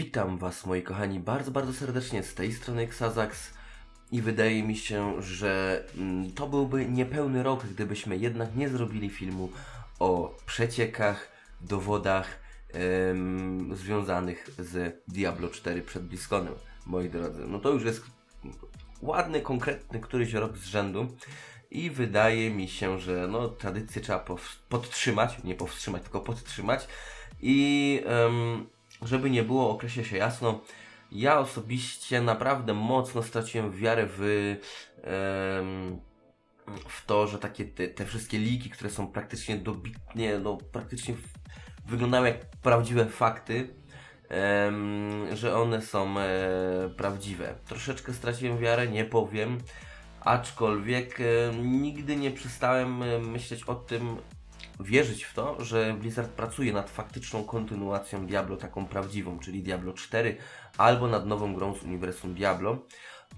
Witam Was, moi kochani, bardzo, bardzo serdecznie z tej strony Xazax i wydaje mi się, że mm, to byłby niepełny rok, gdybyśmy jednak nie zrobili filmu o przeciekach, dowodach em, związanych z Diablo 4 przed BlizzConem, moi drodzy. No to już jest ładny, konkretny któryś rok z rzędu i wydaje mi się, że no, tradycję trzeba podtrzymać, nie powstrzymać, tylko podtrzymać i em, żeby nie było, określę się jasno, ja osobiście naprawdę mocno straciłem wiarę w, w to, że takie te, te wszystkie liki, które są praktycznie dobitnie, no praktycznie w, wyglądają jak prawdziwe fakty, że one są e, prawdziwe. Troszeczkę straciłem wiarę, nie powiem, aczkolwiek e, nigdy nie przestałem e, myśleć o tym, wierzyć w to, że Blizzard pracuje nad faktyczną kontynuacją Diablo, taką prawdziwą, czyli Diablo 4, albo nad nową grą z uniwersum Diablo.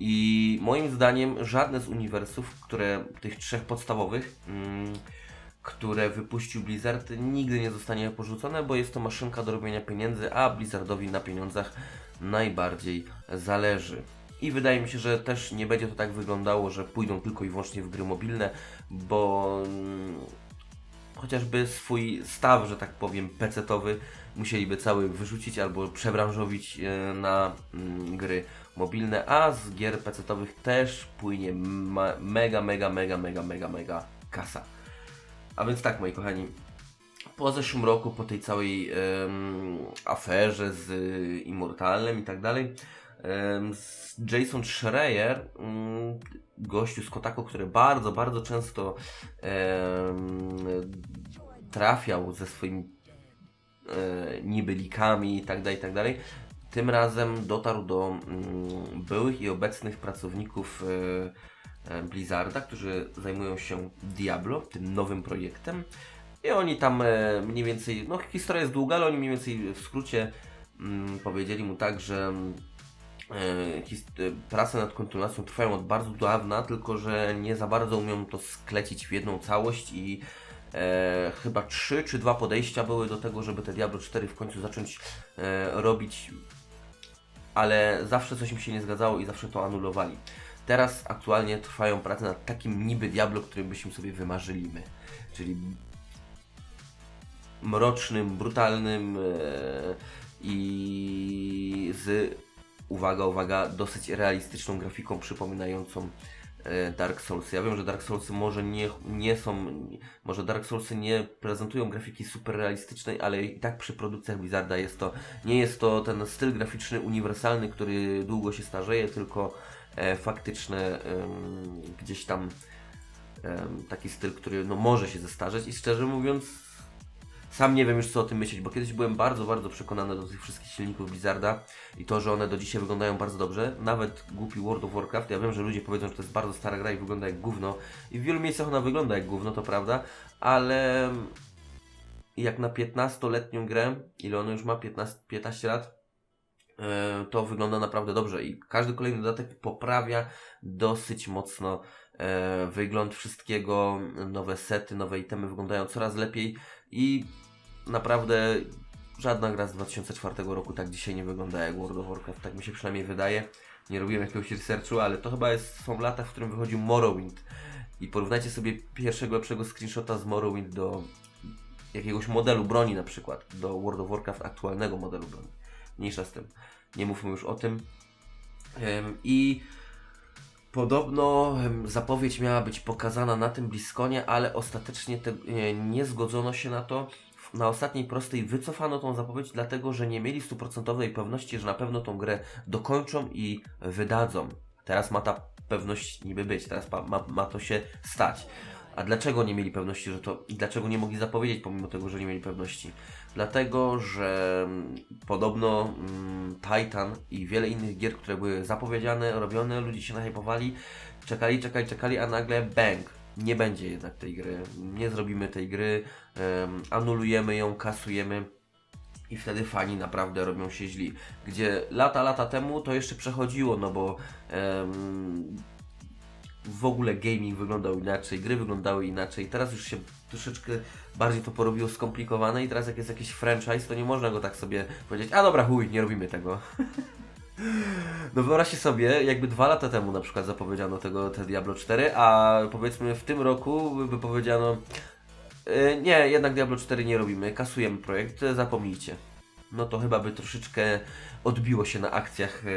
I moim zdaniem żadne z uniwersów, które tych trzech podstawowych, mm, które wypuścił Blizzard, nigdy nie zostanie porzucone, bo jest to maszynka do robienia pieniędzy, a Blizzardowi na pieniądzach najbardziej zależy. I wydaje mi się, że też nie będzie to tak wyglądało, że pójdą tylko i wyłącznie w gry mobilne, bo mm, chociażby swój staw, że tak powiem, pecetowy musieliby cały wyrzucić albo przebranżowić e, na mm, gry mobilne, a z gier pecetowych też płynie mega, mega, mega, mega, mega, mega kasa. A więc tak, moi kochani, po zeszłym roku, po tej całej em, aferze z y, Immortalem i tak dalej, Jason Schreier, mm, gościu z Kotaku, który bardzo, bardzo często trafiał ze swoimi e, niby likami i tak dalej, i tak. Tym razem dotarł do mm, byłych i obecnych pracowników e, e, Blizzarda, którzy zajmują się Diablo, tym nowym projektem. I oni tam mniej więcej, no historia jest długa, ale oni mniej więcej w skrócie mm, powiedzieli mu tak, że prace nad kontynuacją trwają od bardzo dawna, tylko że nie za bardzo umią to sklecić w jedną całość i e, chyba trzy czy dwa podejścia były do tego, żeby te Diablo 4 w końcu zacząć e, robić, ale zawsze coś im się nie zgadzało i zawsze to anulowali. Teraz aktualnie trwają prace nad takim niby Diablo, którym byśmy sobie wymarzyli my, czyli mrocznym, brutalnym e, i z, uwaga, uwaga, dosyć realistyczną grafiką przypominającą e, Dark Souls. Ja wiem, że Dark Soulsy może nie, nie są, może Dark Soulsy nie prezentują grafiki super realistycznej, ale i tak przy produkcjach Blizzarda jest to, nie jest to ten styl graficzny uniwersalny, który długo się starzeje, tylko e, faktyczne gdzieś tam taki styl, który no, może się zestarzeć i szczerze mówiąc sam nie wiem już co o tym myśleć, bo kiedyś byłem bardzo, bardzo przekonany do tych wszystkich silników Blizzarda i to, że one do dzisiaj wyglądają bardzo dobrze. Nawet głupi World of Warcraft, ja wiem, że ludzie powiedzą, że to jest bardzo stara gra i wygląda jak gówno i w wielu miejscach ona wygląda jak gówno, to prawda, ale jak na 15-letnią grę, ile ona już ma, 15, 15 lat, e, to wygląda naprawdę dobrze i każdy kolejny dodatek poprawia dosyć mocno e, wygląd wszystkiego, nowe sety, nowe itemy wyglądają coraz lepiej i naprawdę żadna gra z 2004 roku tak dzisiaj nie wygląda jak World of Warcraft, tak mi się przynajmniej wydaje. Nie robiłem jakiegoś researchu, ale to chyba jest, są lata, w którym wychodził Morrowind. I porównajcie sobie pierwszego lepszego screenshota z Morrowind do jakiegoś modelu broni na przykład, do World of Warcraft aktualnego modelu broni. Mniejsza z tym. Nie mówmy już o tym. I Podobno zapowiedź miała być pokazana na tym Bliskonie, ale ostatecznie te, e, nie zgodzono się na to. Na ostatniej prostej wycofano tą zapowiedź, dlatego że nie mieli stuprocentowej pewności, że na pewno tą grę dokończą i wydadzą. Teraz ma ta pewność niby być, teraz ma, ma, ma to się stać. A dlaczego nie mieli pewności, że to. I dlaczego nie mogli zapowiedzieć, pomimo tego, że nie mieli pewności? Dlatego, że mm, podobno mm, Titan i wiele innych gier, które były zapowiedziane, robione, ludzie się nahypowali, czekali, czekali, czekali, a nagle bang. Nie będzie jednak tej gry. Nie zrobimy tej gry, em, anulujemy ją, kasujemy. I wtedy fani naprawdę robią się źli. Gdzie lata, lata temu to jeszcze przechodziło, no bo em, w ogóle gaming wyglądał inaczej, gry wyglądały inaczej. Teraz już się troszeczkę bardziej to porobiło skomplikowane i teraz jak jest jakiś franchise, to nie można go tak sobie powiedzieć, a dobra, chuj, nie robimy tego. No wyobraźcie sobie, jakby dwa lata temu na przykład zapowiedziano tego te Diablo 4, a powiedzmy w tym roku by powiedziano "E, nie, jednak Diablo 4 nie robimy, kasujemy projekt, zapomnijcie. No to chyba by troszeczkę odbiło się na akcjach e,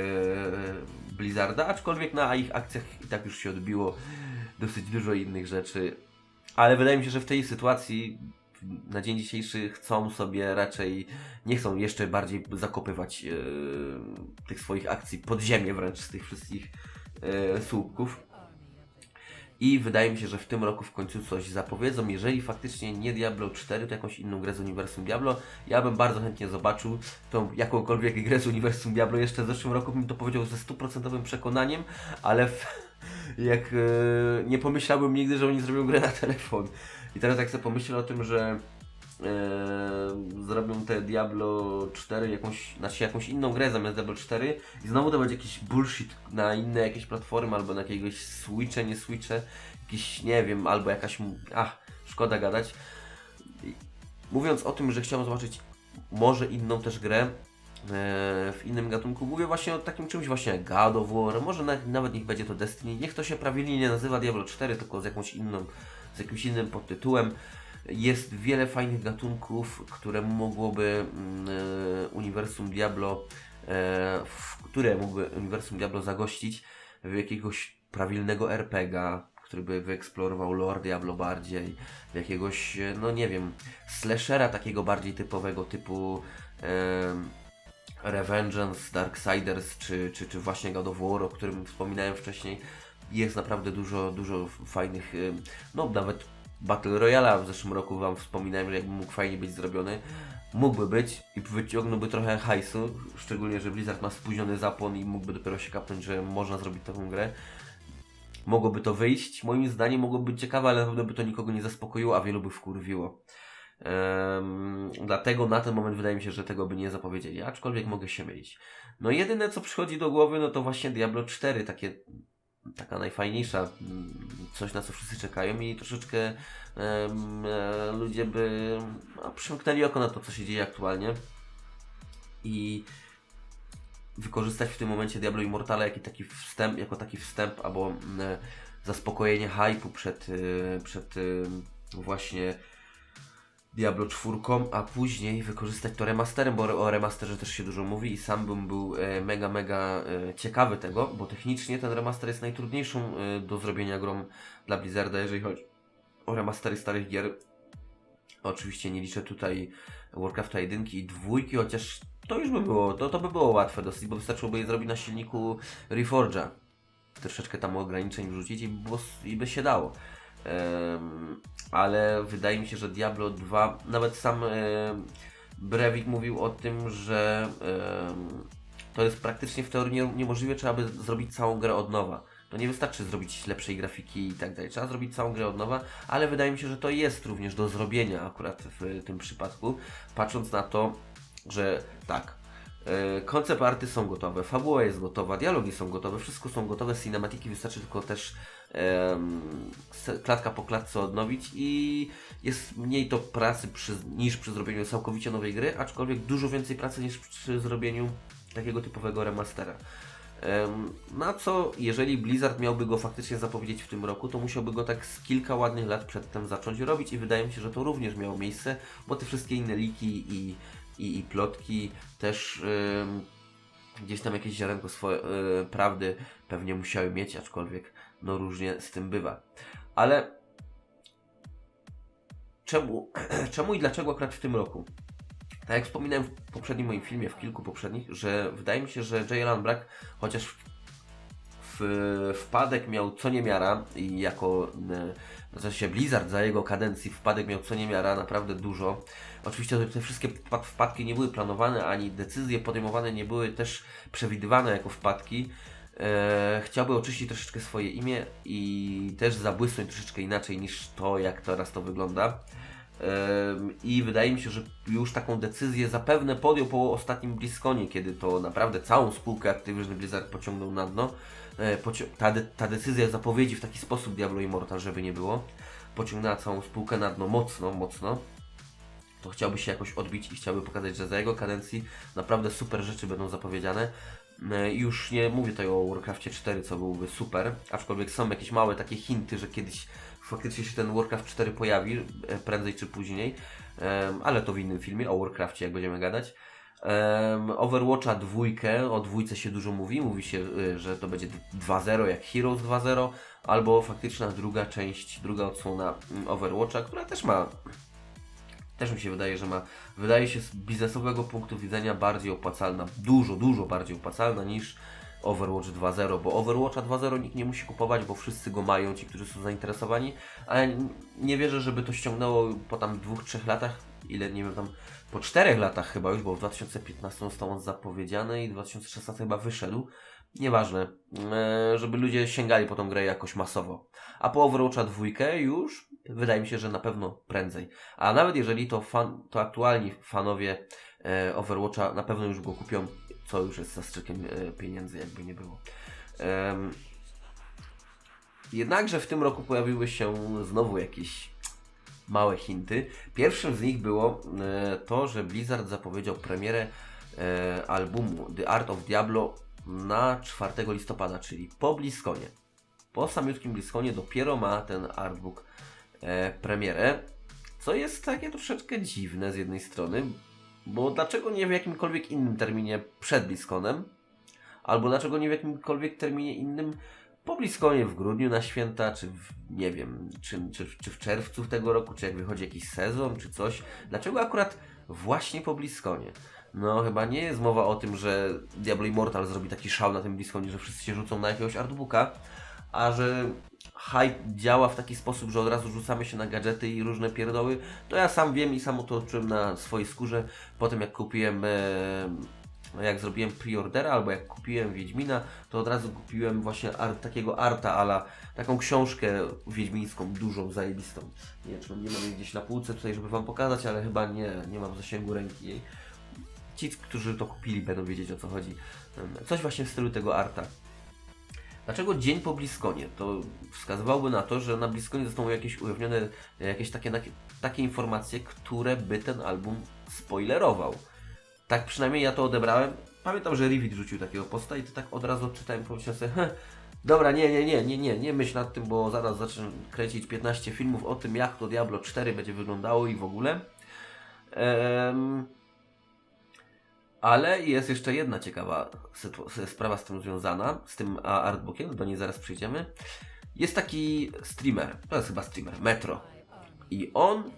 Blizzarda, aczkolwiek na ich akcjach i tak już się odbiło dosyć dużo innych rzeczy. Ale wydaje mi się, że w tej sytuacji na dzień dzisiejszy chcą sobie raczej, nie chcą jeszcze bardziej zakopywać e, tych swoich akcji pod ziemię wręcz z tych wszystkich e, słupków. I wydaje mi się, że w tym roku w końcu coś zapowiedzą. Jeżeli faktycznie nie Diablo 4, to jakąś inną grę z uniwersum Diablo. Ja bym bardzo chętnie zobaczył tą jakąkolwiek grę z uniwersum Diablo. Jeszcze w zeszłym roku bym to powiedział ze stuprocentowym przekonaniem, ale w, jak e, nie pomyślałbym nigdy, że oni zrobią grę na telefon. I teraz jak sobie pomyślę o tym, że zrobią te Diablo 4 jakąś, znaczy jakąś inną grę zamiast Diablo 4 i znowu to będzie jakiś bullshit na inne jakieś platformy albo na jakiegoś Switche, nie Switche, jakiś nie wiem, albo jakaś, ach, szkoda gadać. Mówiąc o tym, że chciałem zobaczyć może inną też grę e, w innym gatunku, mówię właśnie o takim czymś właśnie jak God of War, może na, nawet niech będzie to Destiny, niech to się prawidłnie nie nazywa Diablo 4, tylko z jakąś inną, z jakimś innym podtytułem. Jest wiele fajnych gatunków, które mogłoby mm, e, uniwersum Diablo, e, w które mógłby uniwersum Diablo zagościć w jakiegoś prawilnego RPGa, który by wyeksplorował lore Diablo bardziej, w jakiegoś, e, no nie wiem, slashera takiego bardziej typowego typu em, Revengeance, Darksiders, czy, czy, czy właśnie God of War, o którym wspominałem wcześniej. Jest naprawdę dużo, dużo fajnych, no nawet Battle Royale w zeszłym roku Wam wspominałem, że jakby mógł fajnie być zrobiony. Mógłby być i wyciągnąłby trochę hajsu, szczególnie, że Blizzard ma spóźniony zapłon i mógłby dopiero się kapnąć, że można zrobić taką grę. Mogłoby to wyjść, moim zdaniem mogłoby być ciekawe, ale na pewno by to nikogo nie zaspokoiło, a wielu by wkurwiło. Em, dlatego na ten moment wydaje mi się, że tego by nie zapowiedzieli, aczkolwiek mogę się mylić. No jedyne co przychodzi do głowy, no to właśnie Diablo 4, takie, taka najfajniejsza, mm, coś na co wszyscy czekają i troszeczkę e, ludzie by no, przymknęli oko na to, co się dzieje aktualnie i wykorzystać w tym momencie Diablo Immortale jako taki wstęp, jako taki wstęp albo mm, zaspokojenie hype'u przed, y, przed y, właśnie Diablo 4, a później wykorzystać to remasterem, bo o remasterze też się dużo mówi i sam bym był e, mega, mega e, ciekawy tego, bo technicznie ten remaster jest najtrudniejszą e, do zrobienia grą dla Blizzarda, jeżeli chodzi o remastery starych gier. Oczywiście nie liczę tutaj Warcrafta 1 i 2, chociaż to już by było, to, to by było łatwe dosyć, bo wystarczyłoby je zrobić na silniku Reforge'a. Troszeczkę tam ograniczeń wrzucić i, było, i by się dało. Ale wydaje mi się, że Diablo 2, nawet sam em, Brevik mówił o tym, że to jest praktycznie w teorii nie- niemożliwe, trzeba by zrobić całą grę od nowa. To nie wystarczy zrobić lepszej grafiki i tak dalej. Trzeba zrobić całą grę od nowa, ale wydaje mi się, że to jest również do zrobienia akurat w tym przypadku, patrząc na to, że tak, koncept arty są gotowe, fabuła jest gotowa, dialogi są gotowe, wszystko są gotowe, cinematiki wystarczy tylko też klatka po klatce odnowić i jest mniej to pracy przy, niż przy zrobieniu całkowicie nowej gry, aczkolwiek dużo więcej pracy niż przy zrobieniu takiego typowego remastera. Em, Na co, jeżeli Blizzard miałby go faktycznie zapowiedzieć w tym roku, to musiałby go tak z kilka ładnych lat przedtem zacząć robić i wydaje mi się, że to również miało miejsce, bo te wszystkie inne liki i, i, i plotki też em, gdzieś tam jakieś ziarenko swoje, e, prawdy pewnie musiały mieć, aczkolwiek no różnie z tym bywa. Ale czemu, czemu i dlaczego akurat w tym roku? Tak jak wspominałem w poprzednim moim filmie, w kilku poprzednich, że wydaje mi się, że Jay Alan Brack, chociaż w, wpadek miał co niemiara i jako e, w sensie Blizzard za jego kadencji wpadek miał co niemiara, naprawdę dużo. Oczywiście te, wszystkie wpad- wpadki nie były planowane, ani decyzje podejmowane nie były też przewidywane jako wpadki. E, chciałby oczyścić troszeczkę swoje imię i też zabłysnąć troszeczkę inaczej niż to, jak teraz to wygląda. I wydaje mi się, że już taką decyzję zapewne podjął po ostatnim BlizzConie, kiedy to naprawdę całą spółkę Activision Blizzard pociągnął na dno. E, ta, de- ta decyzja zapowiedzi w taki sposób Diablo Immortal, żeby nie było, pociągnęła całą spółkę na dno mocno, mocno. To chciałby się jakoś odbić i chciałby pokazać, że za jego kadencji naprawdę super rzeczy będą zapowiedziane. E, Już nie mówię tutaj o Warcraftie 4, co byłby super, aczkolwiek są jakieś małe takie hinty, że kiedyś faktycznie się ten Warcraft 4 pojawi, e, prędzej czy później, ale to w innym filmie, o Warcraftie jak będziemy gadać. Overwatcha dwójkę, o dwójce się dużo mówi, mówi się, y, że to będzie 2.0 jak Heroes 2.0, albo faktyczna druga część, druga odsłona mm, Overwatcha, która też ma, też mi się wydaje, że ma, wydaje się z biznesowego punktu widzenia bardziej opłacalna, dużo, dużo bardziej opłacalna niż Overwatch 2.0, bo Overwatcha 2.0 nikt nie musi kupować, bo wszyscy go mają, ci, którzy są zainteresowani, ale nie wierzę, żeby to ściągnęło po tam dwóch, trzech latach, ile, nie wiem, tam po czterech latach chyba już, bo w 2015 został on zapowiedziany i 2016 chyba wyszedł. Nieważne, e, żeby ludzie sięgali po tą grę jakoś masowo. A po Overwatcha dwójkę już wydaje mi się, że na pewno prędzej. A nawet jeżeli to, fan, to aktualni fanowie e, Overwatcha na pewno już go kupią, co już jest zastrzykiem e, pieniędzy, jakby nie było. Jednakże w tym roku pojawiły się znowu jakieś małe hinty. Pierwszym z nich było e, to, że Blizzard zapowiedział premierę e, albumu The Art of Diablo na 4 listopada, czyli po BlizzConie. Po samiutkim BlizzConie dopiero ma ten artbook premierę, co jest takie troszeczkę dziwne z jednej strony, bo dlaczego nie w jakimkolwiek innym terminie przed BlizzConem, albo dlaczego nie w jakimkolwiek terminie innym po BlizzConie w grudniu na święta, czy w, nie wiem, czy, czy, czy w czerwcu tego roku, czy jak wychodzi jakiś sezon, czy coś. Dlaczego akurat właśnie po BlizzConie? No chyba nie jest mowa o tym, że Diablo Immortal zrobi taki szał na tym BlizzConie, że wszyscy się rzucą na jakiegoś artbooka, a że hype działa w taki sposób, że od razu rzucamy się na gadżety i różne pierdoły, to ja sam wiem i sam to odczułem na swojej skórze po tym jak kupiłem e, no jak zrobiłem preordera albo jak kupiłem Wiedźmina, to od razu kupiłem właśnie art, takiego arta ala taką książkę wiedźmińską, dużą, zajebistą. Nie czy nie mam jej gdzieś na półce tutaj, żeby Wam pokazać, ale chyba nie, nie mam zasięgu ręki jej. Ci, którzy to kupili, będą wiedzieć o co chodzi. Coś właśnie w stylu tego arta. Dlaczego dzień po BlizzConie? To wskazywałoby na to, że na BlizzConie zostaną jakieś ujawnione jakieś takie, takie informacje, które by ten album spoilerował. Tak przynajmniej ja to odebrałem. Pamiętam, że Rivit rzucił takiego posta i to tak od razu odczytałem i pomyślałem sobie, "Heh, dobra, nie, nie, nie, nie, nie, nie myśl nad tym, bo zaraz zacznę kręcić 15 filmów o tym, jak to Diablo 4 będzie wyglądało i w ogóle. Em, ale jest jeszcze jedna ciekawa sprawa z tym związana, z tym artbookiem, do niej zaraz przyjdziemy. Jest taki streamer, to jest chyba streamer, Metro. I on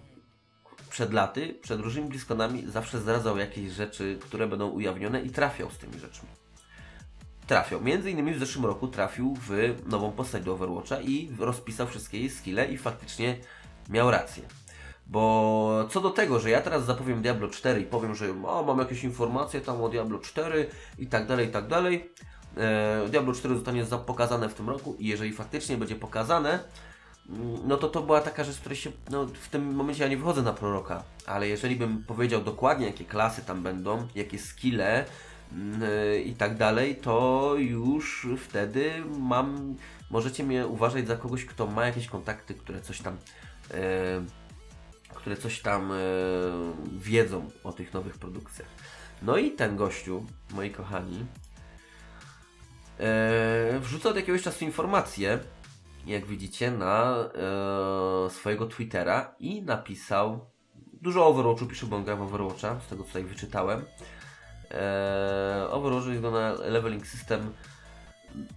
przed laty, przed różnymi bliskonami zawsze zdradzał jakieś rzeczy, które będą ujawnione i trafiał z tymi rzeczmi. Trafiał. Między innymi w zeszłym roku trafił w nową postać do Overwatcha i rozpisał wszystkie jej skille i faktycznie miał rację. Bo co do tego, że ja teraz zapowiem Diablo 4 i powiem, że o, mam jakieś informacje tam o Diablo 4 i tak dalej, i tak dalej. E, Diablo 4 zostanie za- pokazane w tym roku i jeżeli faktycznie będzie pokazane, mm, no to to była taka rzecz, której się, no w tym momencie ja nie wychodzę na proroka, ale jeżeli bym powiedział dokładnie, jakie klasy tam będą, jakie skille mm, y, i tak dalej, to już wtedy mam, możecie mnie uważać za kogoś, kto ma jakieś kontakty, które coś tam, e, które coś tam e, wiedzą o tych nowych produkcjach. No i ten gościu, moi kochani, e, wrzuca od jakiegoś czasu informacje, jak widzicie, na e, swojego Twittera i napisał dużo o Overwatchu, pisze, bo on gra w Overwatcha, z tego co tutaj wyczytałem. Overwatch wygląda na leveling system.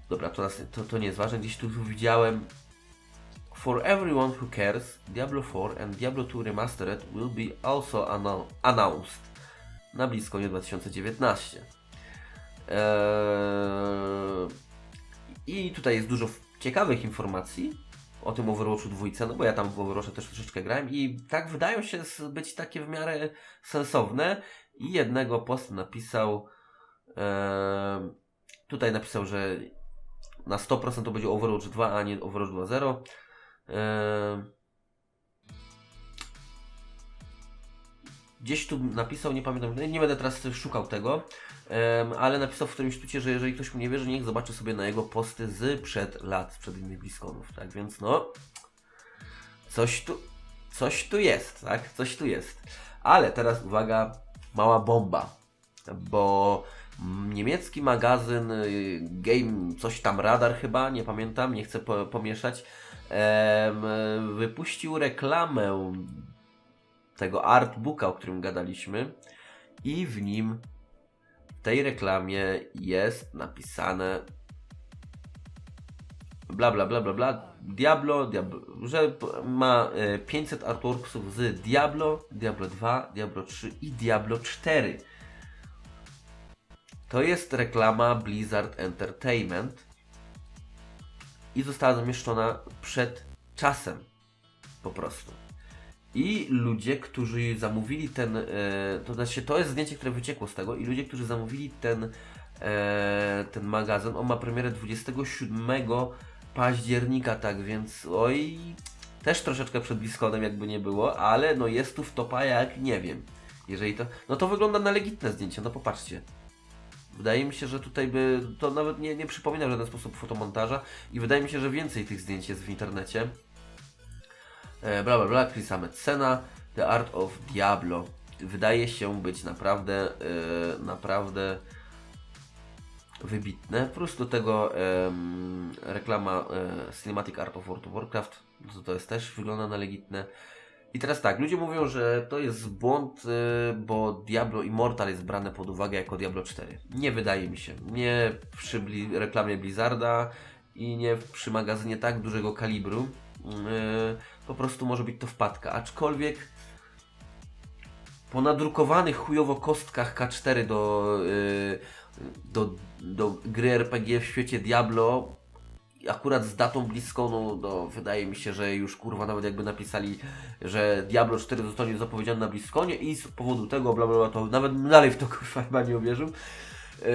Dobra, to, nas, to, to nie jest ważne. Gdzieś tu widziałem For everyone who cares, Diablo 4 and Diablo 2 Remastered will be also annou- announced na BlizzConie 2019. Eee, I tutaj jest dużo ciekawych informacji o tym Overwatchu dwójce, no bo ja tam w Overwatcha też troszeczkę grałem i tak wydają się być takie w miarę sensowne i jednego post napisał eee, tutaj napisał, że na 100% to będzie Overwatch 2, a nie Overwatch 2.0 Eee, gdzieś tu napisał, nie pamiętam, nie będę teraz szukał tego, ale napisał w którymś tucie, że jeżeli ktoś mu nie wierzy, niech zobaczy sobie na jego posty z przed lat, przed innych bliskonów, tak więc no, coś tu, coś tu jest, tak, coś tu jest. Ale teraz uwaga, mała bomba, bo niemiecki magazyn y, Game, coś tam Radar chyba, nie pamiętam, nie chcę po, pomieszać, wypuścił reklamę tego artbooka, o którym gadaliśmy i w nim w tej reklamie jest napisane bla bla bla bla bla Diablo, Diablo że ma e, 500 artworksów z Diablo, Diablo 2, Diablo 3 i Diablo 4. To jest reklama Blizzard Entertainment i została zamieszczona przed czasem po prostu. I ludzie, którzy zamówili ten, e, to znaczy to jest zdjęcie, które wyciekło z tego i ludzie, którzy zamówili ten, e, ten magazyn, on ma premierę 27 października, tak więc oj, też troszeczkę przed Bliskonem jakby nie było, ale no jest tu w topa jak nie wiem. Jeżeli to, no to wygląda na legitne zdjęcie, no popatrzcie. Wydaje mi się, że tutaj by to nawet nie, nie przypomina w żaden sposób fotomontaża i wydaje mi się, że więcej tych zdjęć jest w internecie. E, bla bla bla, Chrisa Metzena, The Art of Diablo. Wydaje się być naprawdę, e, naprawdę wybitne. Plus do tego em, reklama e, Cinematic Art of World of Warcraft, to, to jest też wygląda na legitne. I teraz tak, ludzie mówią, że to jest błąd, e, bo Diablo Immortal jest brane pod uwagę jako Diablo 4. Nie wydaje mi się. Nie przy bli- reklamie Blizzarda i nie przy magazynie tak dużego kalibru. E, po prostu może być to wpadka. Aczkolwiek po nadrukowanych chujowo kostkach K4 do, y, do, do gry RPG w świecie Diablo akurat z datą bliską, no, no wydaje mi się, że już kurwa nawet jakby napisali, że Diablo 4 zostanie zapowiedziane na Bliskonie i z powodu tego bla bla bla, to nawet dalej w to kurwa chyba nie uwierzył. Yy,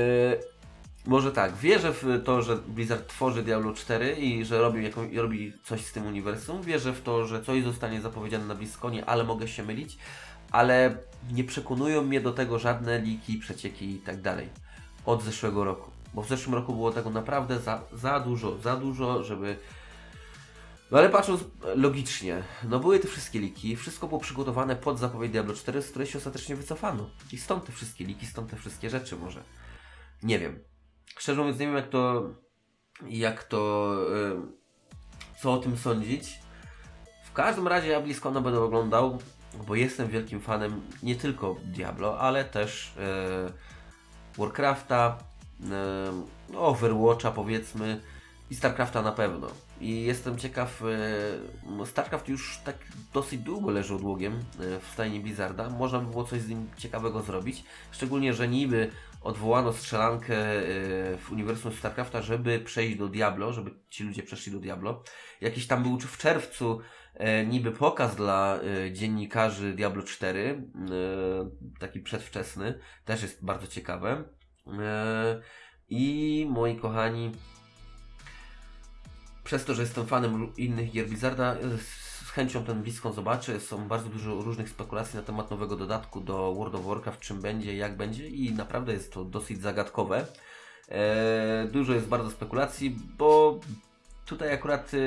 może tak, wierzę w to, że Blizzard tworzy Diablo 4 i że robi, jaką, robi coś z tym uniwersum. Wierzę w to, że coś zostanie zapowiedziane na Bliskonie, ale mogę się mylić. Ale nie przekonują mnie do tego żadne liki, przecieki i tak dalej. Od zeszłego roku. Bo w zeszłym roku było tego naprawdę za, za dużo, za dużo, żeby. No ale patrząc logicznie, no były te wszystkie liki, wszystko było przygotowane pod zapowiedź Diablo 4, z której się ostatecznie wycofano. I stąd te wszystkie liki, stąd te wszystkie rzeczy może. Nie wiem. Szczerze mówiąc, nie wiem jak to. Jak to. y, co o tym sądzić. W każdym razie ja blisko będę oglądał, bo jestem wielkim fanem nie tylko Diablo, ale też e, Warcrafta, no, Overwatcha powiedzmy i Starcrafta na pewno. I jestem ciekaw, Starcraft już tak dosyć długo leży odłogiem w stajni Blizzarda. Można by było coś z nim ciekawego zrobić. Szczególnie, że niby odwołano strzelankę e, w uniwersum Starcrafta, żeby przejść do Diablo, żeby ci ludzie przeszli do Diablo. Jakiś tam był w czerwcu e, niby pokaz dla e, dziennikarzy Diablo 4, e, taki przedwczesny, też jest bardzo ciekawe. E, I moi kochani, przez to, że jestem fanem innych gier Blizzarda, e, z chęcią ten blisko zobaczę. Są bardzo dużo różnych spekulacji na temat nowego dodatku do World of Warcraft, czym będzie, jak będzie i naprawdę jest to dosyć zagadkowe. E, dużo jest bardzo spekulacji, bo tutaj akurat e,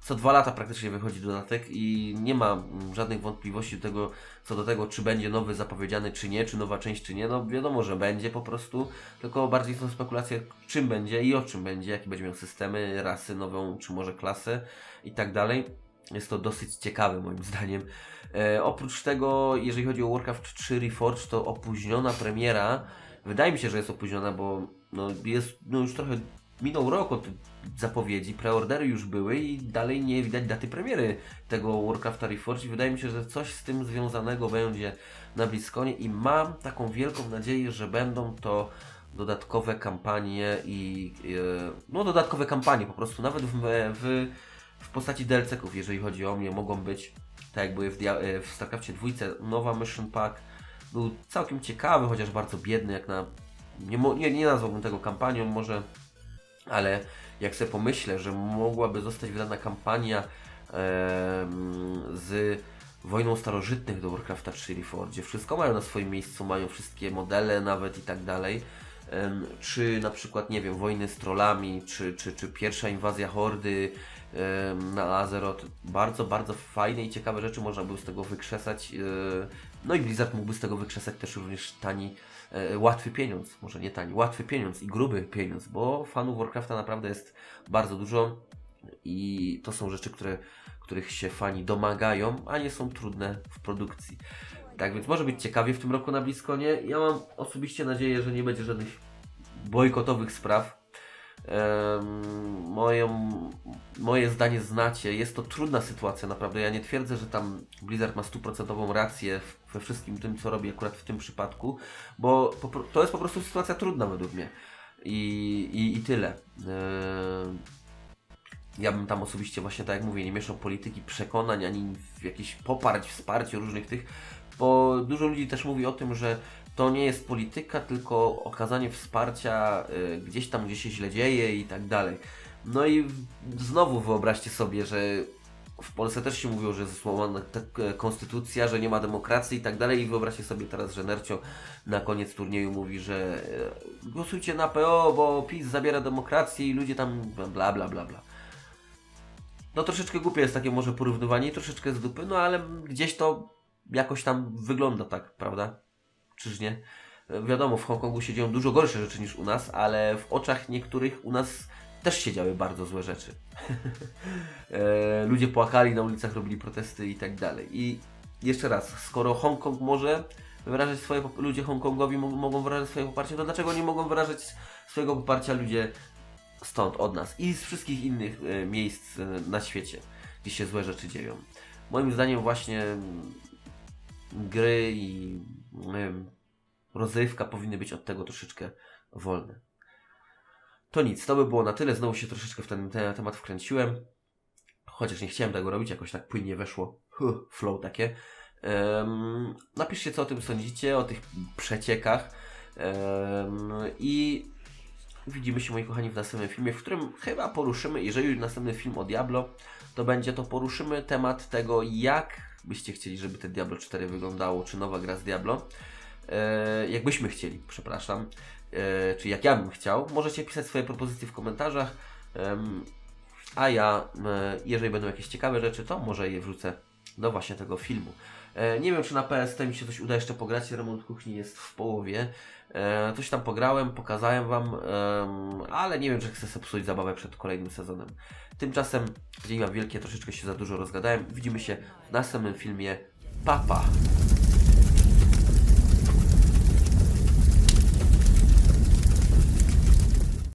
co dwa lata praktycznie wychodzi dodatek i nie ma mm, żadnych wątpliwości do tego, co do tego, czy będzie nowy zapowiedziany, czy nie, czy nowa część, czy nie. No wiadomo, że będzie po prostu, tylko bardziej są spekulacje, czym będzie i o czym będzie, jakie będzie miał systemy, rasy, nową, czy może klasę i tak dalej. Jest to dosyć ciekawe moim zdaniem. E, oprócz tego, jeżeli chodzi o Warcraft 3 Reforged, to opóźniona premiera. Wydaje mi się, że jest opóźniona, bo no, jest no, już trochę minął rok od zapowiedzi, preordery już były i dalej nie widać daty premiery tego Warcrafta Reforged. Wydaje mi się, że coś z tym związanego będzie na Bliskonie i mam taką wielką nadzieję, że będą to dodatkowe kampanie i e, no dodatkowe kampanie po prostu nawet w, w, w postaci DLC-ków, jeżeli chodzi o mnie, mogą być tak jak były w, e, w StarCraftie 2, nowa Mission Pack był całkiem ciekawy, chociaż bardzo biedny jak na nie, nie, nie nazwałbym tego kampanią może, ale jak sobie pomyślę, że mogłaby zostać wydana kampania em, z wojną starożytnych do Warcrafta 3 Reforged. Wszystko mają na swoim miejscu, mają wszystkie modele nawet i tak dalej. Czy na przykład, nie wiem, wojny z trollami, czy, czy, czy pierwsza inwazja hordy na Azeroth. Bardzo, bardzo fajne i ciekawe rzeczy można by z tego wykrzesać. e, No i Blizzard mógłby z tego wykrzesać też również tani, e, łatwy pieniądz. Może nie tani, łatwy pieniądz i gruby pieniądz, bo fanów Warcrafta naprawdę jest bardzo dużo i to są rzeczy, które, których się fani domagają, a nie są trudne w produkcji. Tak więc może być ciekawie w tym roku na Bliskonie. Ja mam osobiście nadzieję, że nie będzie żadnych bojkotowych spraw. Moją, moje zdanie znacie. Jest to trudna sytuacja, naprawdę. Ja nie twierdzę, że tam Blizzard ma stuprocentową rację we wszystkim tym, co robi akurat w tym przypadku, bo to jest po prostu sytuacja trudna według mnie. I, i, i tyle. Ja bym tam osobiście właśnie, tak jak mówię, nie mieszał polityki, przekonań, ani jakichś poparć, wsparcie różnych tych, bo dużo ludzi też mówi o tym, że to nie jest polityka, tylko okazanie wsparcia y, gdzieś tam, gdzie się źle dzieje i tak dalej. No i znowu wyobraźcie sobie, że w Polsce też się mówiło, że jest złamana ta- e, konstytucja, że nie ma demokracji i tak dalej i wyobraźcie sobie teraz, że Nercio na koniec turnieju mówi, że e, głosujcie na PO, bo PiS zabiera demokrację i ludzie tam bla bla bla bla. No troszeczkę głupie jest takie może porównywanie troszeczkę z dupy, no ale gdzieś to jakoś tam wygląda tak, prawda? Czyż nie? E, Wiadomo, w Hongkongu się dzieją dużo gorsze rzeczy niż u nas, ale w oczach niektórych u nas też się działy bardzo złe rzeczy. e, ludzie płakali na ulicach, robili protesty i tak dalej. I jeszcze raz, skoro Hongkong może wyrażać swoje, ludzie Hongkongowi mo- mogą wyrażać swoje poparcie, to dlaczego nie mogą wyrażać swojego poparcia ludzie stąd, od nas i z wszystkich innych e, miejsc na świecie, gdzie się złe rzeczy dzieją. Moim zdaniem właśnie gry i em, rozrywka powinny być od tego troszeczkę wolne. To nic, to by było na tyle. Znowu się troszeczkę w ten, ten temat wkręciłem. Chociaż nie chciałem tego robić, jakoś tak płynnie weszło. Huh, flow takie. Em, napiszcie, co o tym sądzicie, o tych przeciekach. Em, I widzimy się, moi kochani, w następnym filmie, w którym chyba poruszymy, jeżeli następny film o Diablo, to będzie to poruszymy temat tego, jak byście chcieli, żeby te Diablo 4 wyglądało, czy nowa gra z Diablo. E, jakbyśmy chcieli, przepraszam. E, czy jak ja bym chciał. Możecie pisać swoje propozycje w komentarzach. Em, a ja, e, jeżeli będą jakieś ciekawe rzeczy, to może je wrzucę do właśnie tego filmu. E, nie wiem, czy na PST mi się coś uda jeszcze pograć. Remont kuchni jest w połowie. E, coś tam pograłem, pokazałem Wam, em, ale nie wiem, czy chcę sobie psuć zabawę przed kolejnym sezonem. Tymczasem, dzięki wielkie, troszeczkę się za dużo rozgadałem. Widzimy się w następnym filmie. Pa, pa!